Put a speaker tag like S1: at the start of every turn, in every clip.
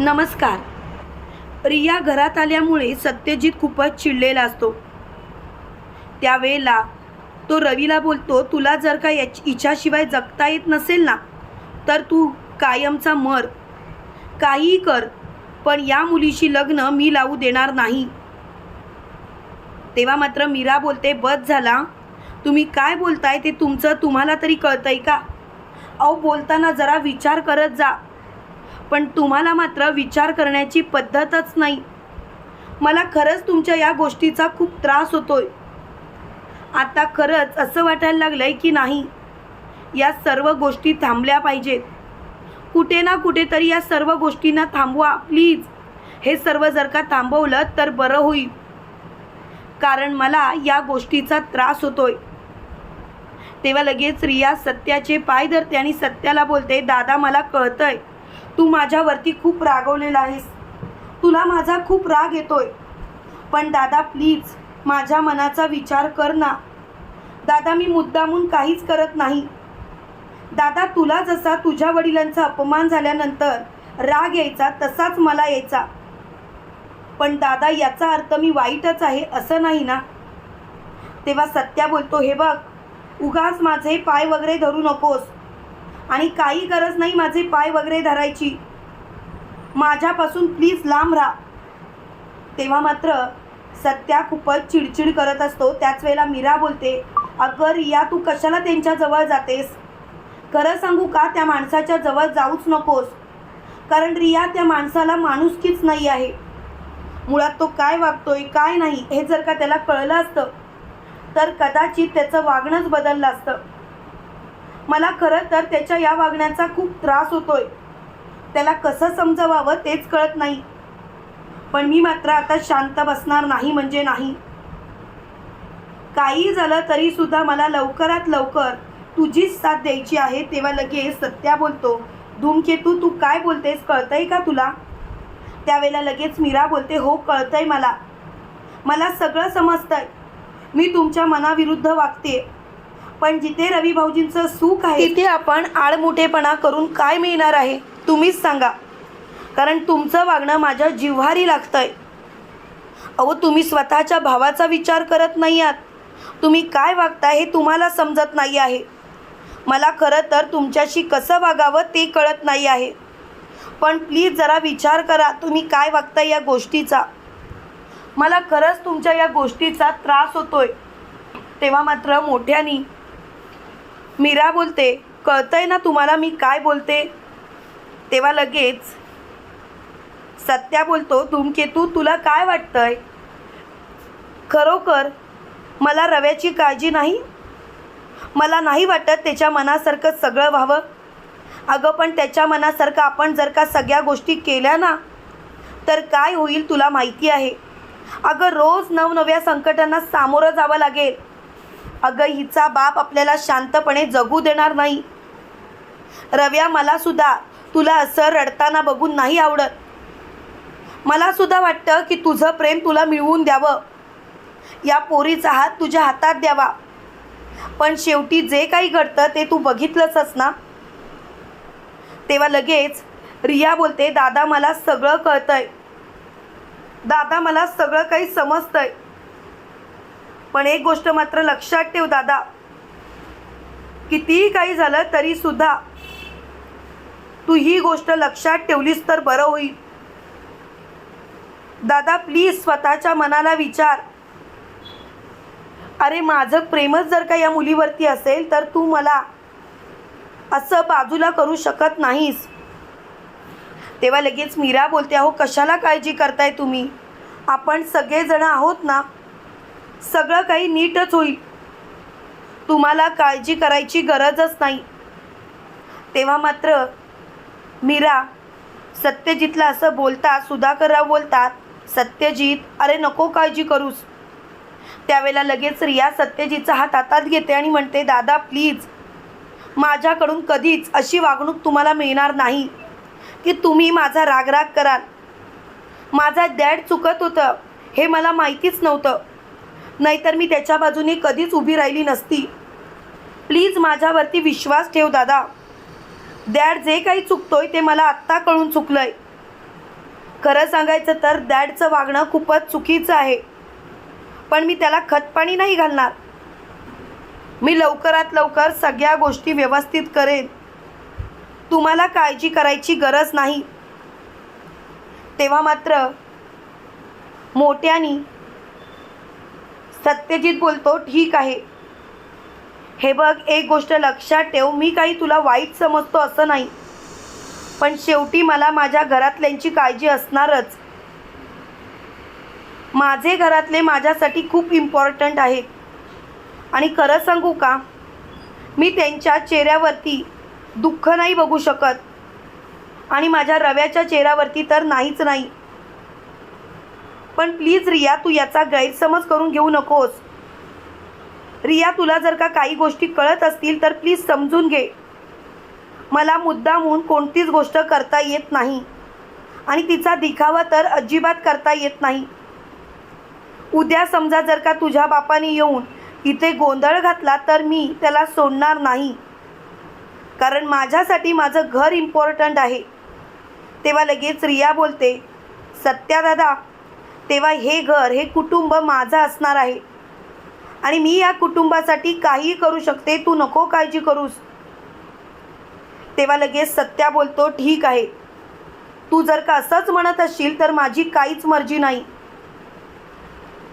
S1: नमस्कार. रिया घरात आल्यामुळे सत्यजित खूपच चिडलेला असतो. त्यावेळेला तो रवीला बोलतो तुला जर का याच इच्छाशिवाय जगता येत नसेल ना तर तू कायमचा मर. काहीही कर पण या मुलीशी लग्न मी लावू देणार नाही. तेव्हा मात्र मीरा बोलते बस झाला. तुम्ही काय बोलताय ते तुमचं तुम्हाला तरी कळतंय का? अहो बोलताना जरा विचार करत जा. पण तुम्हाला मात्र विचार करण्याची पद्धतच नाही. मला खरंच तुमच्या या गोष्टीचा खूप त्रास होतोय. आता खरंच असं वाटायला लागलंय की नाही? या सर्व गोष्टी थांबल्या पाहिजेत. कुठे ना कुठेतरी या सर्व गोष्टींना थांबवा प्लीज. हे सर्व जर का थांबवलं तर बरं होईल. कारण मला या गोष्टीचा त्रास होतोय. तेव्हा लगेच रिया सत्याचे पाय धरते आणि सत्याला बोलते दादा मला कळतंय. तू माझ्यावरती खूप रागवलेला आहेस. तुला माझा खूप राग येतोय. पण दादा प्लीज माझ्या मनाचा विचार कर ना. दादा मी मुद्दामून काहीच करत नाही. दादा तुला जसा तुझ्या वडिलांचा अपमान झाल्यानंतर राग यायचा तसाच मला यायचा. पण दादा याचा अर्थ मी वाईटच आहे असं नाही ना? तेव्हा सत्या बोलतो हे बघ उगाच माझे पाय वगैरे धरू नकोस. आणि काही गरज नाही माझे पाय वगैरे धरायची. माझ्यापासून प्लीज लांब राहा. तेव्हा मात्र सत्या खूपच चिडचिड करत असतो. त्याच वेळेला मीरा बोलते अगं रिया तू कशाला त्यांच्या जवळ जातेस? खरं सांगू का त्या माणसाच्या जवळ जाऊच नकोस. कारण रिया त्या माणसाला माणुसकीच नाही आहे. मुळात तो काय वागतोय काय नाही हे जर का त्याला कळलं असतं तर कदाचित त्याचं वागणंच बदललं असतं. मला खरं तर त्याच्या या वागण्याचा खूप त्रास होतोय. त्याला कसं समजवावं तेच कळत नाही. पण मी मात्र आता शांत बसणार नाही म्हणजे नाही. काही झालं तरी सुद्धा मला लवकरात लवकर तुझीच साथ द्यायची आहे तेव्हा लगेच सत्या बोलतो. धूमकेतू तू काय बोलतेस कळतंय का तुला? त्यावेळेला लगेच मीरा बोलते हो कळतंय मला. मला सगळं समजतंय. मी तुमच्या मनाविरुद्ध वागते पण जिथे रवी भाऊजींचं सुख आहे तिथे आपण आडमुठेपणा करून काय मिळणार आहे तुम्हीच सांगा. कारण तुमचं वागणं माझ्या जिव्हारी लागतंय. अहो तुम्ही स्वतःच्या भावाचा विचार करत नाही आहात तुम्ही काय वागताय हे तुम्हाला समजत नाही आहे. मला खरं तर तुमच्याशी कसं वागावं ते कळत नाही आहे. पण प्लीज जरा विचार करा तुम्ही काय वागताय या गोष्टीचा. मला खरंच तुमच्या या गोष्टीचा त्रास होतोय. तेव्हा मात्र मोठ्यानी मीरा बोलते कळतंय ना तुम्हाला मी काय बोलते? तेव्हा लगेच सत्या बोलतो धूमकेतू तुला काय वाटतंय? खरोखर मला रव्याची काळजी नाही? मला नाही वाटत त्याच्या मनासारखं सगळं व्हावं? अगं पण त्याच्या मनासारखं आपण जर का सगळ्या गोष्टी केल्या ना तर काय होईल तुला माहिती आहे? अगं रोज नवनव्या संकटांना सामोरं जावं लागेल. अगं हिचा बाप आपल्याला शांतपणे जगू देणार नाही. रव्या मला सुद्धा. तुला असं रडताना बघून नाही आवडत. मला सुद्धा वाटतं की तुझं प्रेम तुला मिळवून द्यावं. या पोरीचा हात तुझ्या हातात द्यावा. पण शेवटी जे काही घडतं ते तू बघितलंच ना? तेव्हा लगेच रिया बोलते दादा मला सगळं कळतंय. दादा मला सगळं काही समजतंय. पण एक गोष्ट मात्र लक्षात ठेव दादा. कितीही काही झालं तरी सुद्धा तू ही गोष्ट लक्षात ठेवलीस तर बरं होईल. दादा प्लीज स्वतःच्या मनाला विचार. अरे माझं प्रेमच जर का या मुलीवरती असेल तर तू मला असं बाजूला करू शकत नाहीस. तेव्हा लगेच मीरा बोलते अहो कशाला काळजी करताय तुम्ही? आपण सगळेजण आहोत ना सगळं काही नीटच होईल. तुम्हाला काळजी करायची गरजच नाही. तेव्हा मात्र मीरा सत्यजितला असं बोलतात सुधाकरराव बोलतात सत्यजित अरे नको काळजी करूस. त्यावेळेला लगेच रिया सत्यजितचा हात हातात घेते आणि म्हणते दादा प्लीज. माझ्याकडून कधीच अशी वागणूक तुम्हाला मिळणार नाही की तुम्ही माझा रागराग कराल. माझा डॅड चुकत होतं हे मला माहितीच नव्हतं. नाहीतर मी त्याच्या बाजूने कधीच उभी राहिली नसती. प्लीज माझ्यावरती विश्वास ठेव दादा. डॅड जे काही चुकतोय ते मला आत्ता कळून चुकलंय. खरं सांगायचं तर दॅडचं वागणं खूपच चुकीचं आहे. पण मी त्याला खतपाणी नाही घालणार. मी लवकरात लवकर सगळ्या गोष्टी व्यवस्थित करेन. तुम्हाला काळजी करायची गरज नाही. तेव्हा मात्र मोठ्यानी सत्यजित बोलतो ठीक आहे. हे बघ एक गोष्ट लक्षात ठेव मी काही तुला वाईट समजतो असं नाही. पण शेवटी मला माझ्या घरातल्यांची काळजी असणारच. माझे घरातले माझ्यासाठी खूप इम्पॉर्टंट आहेत. आणि खरं सांगू का? मी त्यांच्या चेहऱ्यावरती दुःख नाही बघू शकत. आणि माझ्या रव्याच्या चेहऱ्यावरती तर नाहीच नाही. पण प्लीज रिया तू याचा गैरसमज करून घेऊ नकोस. रिया तुला जर का काही गोष्टी कळत असतील तर प्लीज समजून घे. मला मुद्दामून कोणतीच गोष्ट करता येत नाही. आणि तिचा दिखावा तर अजिबात करता येत नाही. उद्या समजा जर का तुझ्या बापाने येऊन इथे गोंधळ घातला तर मी त्याला सोडणार नाही. कारण माझ्यासाठी माझं घर इम्पॉर्टंट आहे. तेव्हा लगेच रिया बोलते सत्या दादा तेव्हा हे घर हे कुटुंब माझं असणार आहे. आणि मी या कुटुंबासाठी काहीही करू शकते तू नको काळजी करूस. तेव्हा लगेच सत्या बोलतो ठीक आहे. तू जर का असंच म्हणत असशील तर माझी काहीच मर्जी नाही.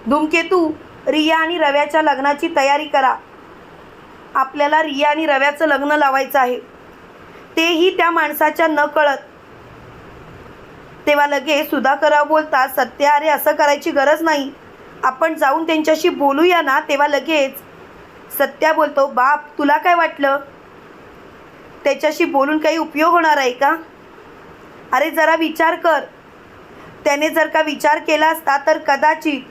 S1: धूमकेतू रिया आणि रव्याच्या लग्नाची तयारी करा. आपल्याला रिया आणि रव्याचं लग्न लावायचं आहे. तेही त्या माणसाच्या न कळत. तेव्हा लगेच सुधाकरराव बोलतात सत्य अरे असं करायची गरज नाही. आपण जाऊन त्यांच्याशी बोलूया ना. तेव्हा लगेच सत्या बोलतो बाप तुला काय वाटलं? त्याच्याशी बोलून काही उपयोग होणार आहे का? अरे जरा विचार कर. त्याने जर का विचार केला असता तर कदाचित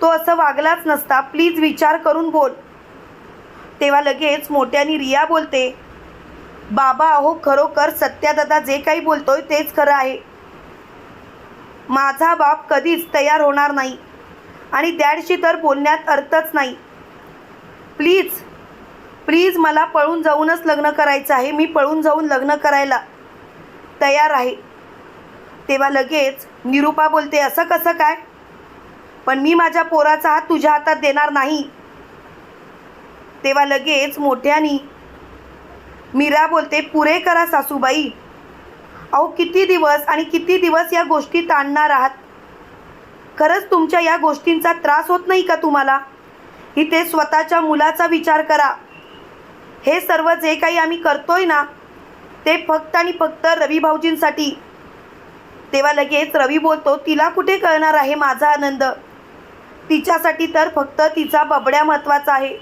S1: तो असं वागलाच नसता. प्लीज विचार करून बोल. तेव्हा लगेच मोठ्यानी रिया बोलते बाबा अहो खरोखर सत्यादादा जे काही बोलतोय तेच खरं आहे. माझा बाप कधीच तयार होणार नाही. आणि डॅडशी तर बोलण्यात अर्थच नाही. प्लीज प्लीज मला पळून जाऊनच लग्न करायचं आहे. मी पळून जाऊन लग्न करायला तयार आहे. तेव्हा लगेच निरूपा बोलते असं कसं काय? पण मी माझ्या पोराचा हात तुझ्या हातात देणार नाही. तेव्हा लगेच मोठ्यानी मीरा बोलते पुरे करा सासूबाई. अहो किती दिवस आणि किती दिवस या गोष्टी ताणणार आहात? खरंच तुमच्या या गोष्टींचा त्रास होत नाही का तुम्हाला? इथे स्वतःच्या मुलाचा विचार करा. हे सर्व जे काही आम्ही करतोय ना ते फक्त आणि फक्त रवी भाऊजींसाठी. तेव्हा लगेच रवी बोलतो तिला कुठे कळणार आहे माझा आनंद? तिच्यासाठी तर फक्त तिचा बबड्या महत्त्वाचा आहे.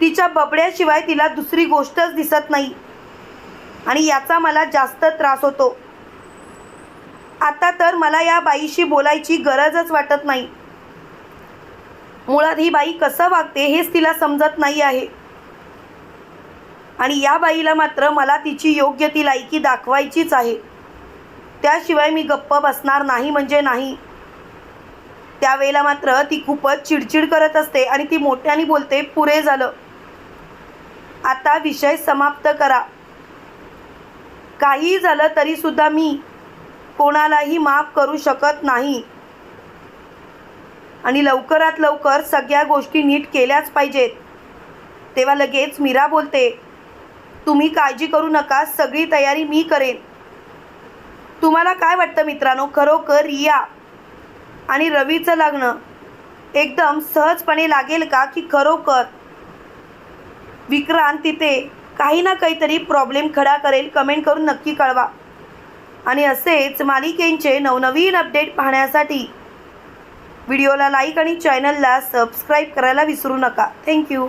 S1: तिच्या बबड्याशिवाय तिला दुसरी गोष्टच दिसत नाही. आणि याचा मला जास्त त्रास होतो. आता तर मला या बाईशी बोलायची गरजच वाटत नाही. मुळात ही बाई कसं वागते हेच तिला समजत नाही आहे. आणि या बाईला मात्र मला तिची योग्य ती लायकी दाखवायचीच आहे. त्याशिवाय मी गप्प बसणार नाही म्हणजे नाही. त्यावेळेला मात्र ती खूपच चिडचिड करत असते आणि ती मोठ्याने बोलते पुरे झालं. आता विषय समाप्त करा. काही झालं तरीसुद्धा मी कोणालाही माफ करू शकत नाही. आणि लवकरात लवकर सगळ्या गोष्टी नीट केल्याच पाहिजेत. तेव्हा लगेच मीरा बोलते तुम्ही काळजी करू नका सगळी तयारी मी करेन. तुम्हाला काय वाटतं मित्रांनो? खरोखर रिया आणि रवीचं लग्न एकदम सहजपणे लागेल का की खरोखर विक्रांत तिथे काही ना काहीतरी प्रॉब्लेम खडा करेल कमेंट करून नक्की कळवा. आणि असेच मालिकेंचे नवनवीन अपडेट पाहण्यासाठी व्हिडिओला लाईक आणि चॅनलला सबस्क्राईब करायला विसरू नका. थँक्यू